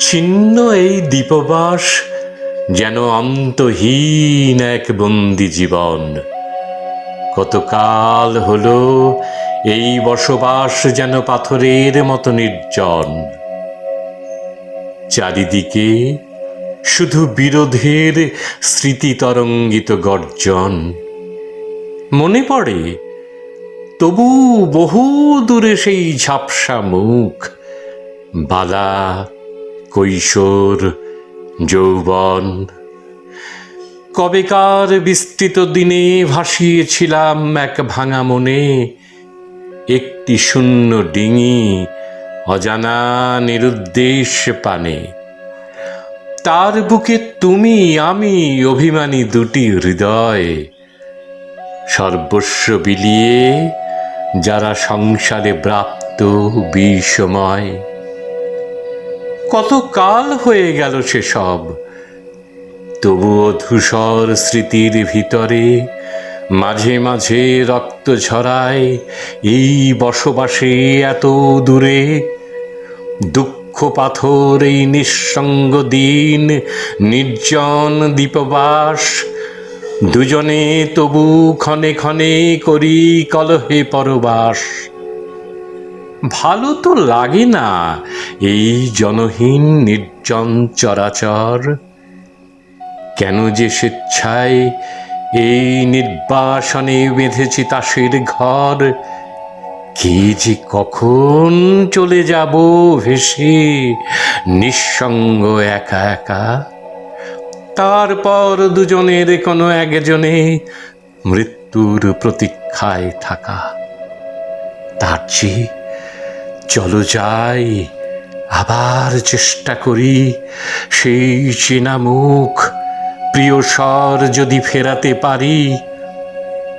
ছিন্ন এই দীপবাস যেন অন্তহীন এক বন্দি জীবন। কতকাল হলো এই বসবাস যেন পাথরের মতো নির্জন। চারিদিকে শুধু বিরোধের স্মৃতি তরঙ্গিত গর্জন। মনে পড়ে, তবু বহু দূরে সেই ঝাপসা মুখ, বালা কৈশোর, যৌবন। কবেকার বিস্তৃত দিনে ভাসিয়েছিলাম এক ভাঙা মনে, একটি শূন্য ডিঙি অজানা নিরুদ্দেশ পানে। তার বুকে তুমি, আমি অভিমানী দুটি হৃদয়। সর্বস্ব বিলিয়ে যারা সংসারে প্রাপ্ত বিষময়। কত কাল হয়ে গেল সেসব? তবুও ধূসর স্মৃতির ভিতরে মাঝে মাঝে রক্ত ঝরায় এই বসবাসে এত দূরে। দুঃখ পাথর এই নিঃসঙ্গ দিন, নির্জন দীপবাস, দুজনে তবু ক্ষণে ক্ষণে করি কলহে পরবাস। ভালো তো লাগে না। এই জনহীন, নির্জন চরাচর। কেন যে স্বেচ্ছায় এই নির্বাসনে বেঁধেছি তাসের ঘর? কে যে কখন চলে যাব ভেসে, নিঃসঙ্গ একা একা? তারপর দুজনের কোনো একজনে মৃত্যুর প্রতীক্ষায় থাকা। তার চেয়ে চলো যাই, আবার চেষ্টা করি। সেই চেনা মুখ প্রিয় স্বর যদি ফেরাতে পারি,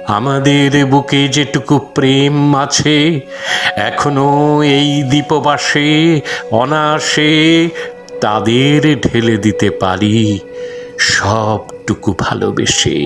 আমাদের বুকে যেটুকু প্রেম আছে, এখনও এই দ্বীপবাসে অনাসে তাদের ঢেলে দিতে পারি। সবটুকু ভালোবেসে।